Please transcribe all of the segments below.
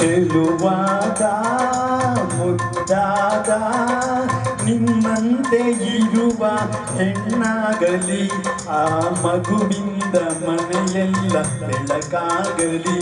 ಚೆಲುವಾದ ಮುದ್ದಾದ ನಿಮ್ಮಂತೆ ಇರುವ ಹೆಣ್ಣಾಗಲಿ ಆ ಮಗುವಿಂದ ಮನೆಯೆಲ್ಲ ಬೆಳಕಾಗಲಿ.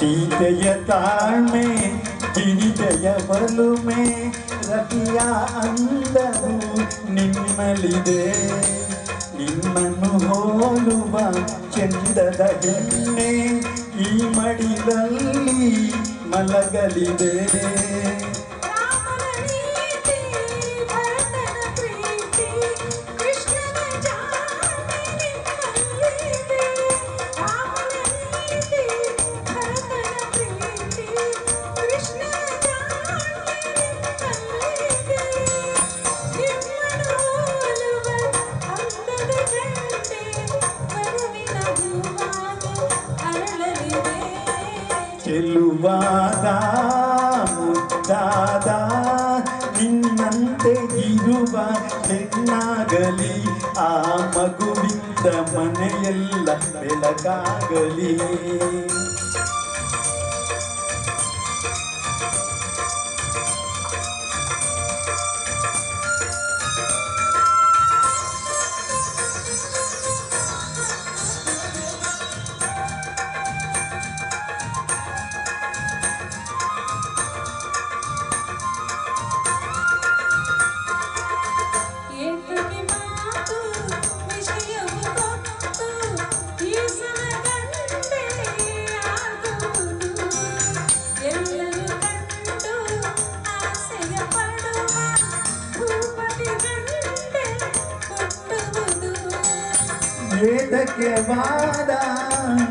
ಸೀತೆಯ ತಾಳ್ಮೆ ಗಿರಿಜಯ ಬಲುಮೆ ರತಿಯ ಅಂದವು ನಿಮ್ಮಲಿದೆ ನಿಮ್ಮನ್ನು ಹೋಲುವ ಚಂದದ ಹೆಣ್ಣೆ ಈ ಮಡಿಲಲ್ಲಿ ಮಲಗಲಿದೆ. ಚೆಲುವಾದ ಮುದ್ದಾದ ನಿನ್ನಂತೆ ಇರುವ ಹೆಣ್ಣಾಗಲಿ ಆ ಮಗುವಿಂದ ಮನೆಯೆಲ್ಲ ಬೆಳಕಾಗಲಿ. ಏತಕ್ಕೆ ವಾದ,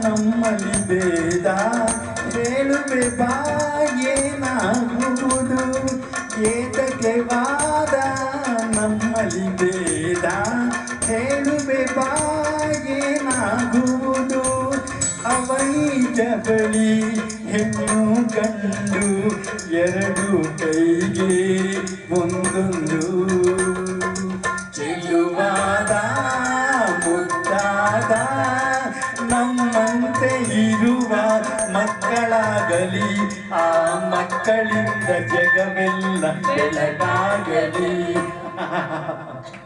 ನಮ್ಮಲ್ಲಿ ಭೇದ. ಹೇಳುವೆ ಬಾಗೇನಾಗುವುದು ಏತಕ್ಕೆ ವಾದ, ನಮ್ಮಲ್ಲಿ ಭೇದ. ಹೇಳುವೆ ಬಾಗೇನಾಗುವುದು ಅವನಿ ಜಬಳಿ ಹೆಣ್ಣು ಕಂಡು ಎರಡು ಕೈಗೆ ನಮ್ಮಂತೆ ಇರುವ ಮಕ್ಕಳಾಗಲಿ ಆ ಮಕ್ಕಳಿಂದ ಜಗವೆಲ್ಲ ಬೆಳಗಾಗಲಿ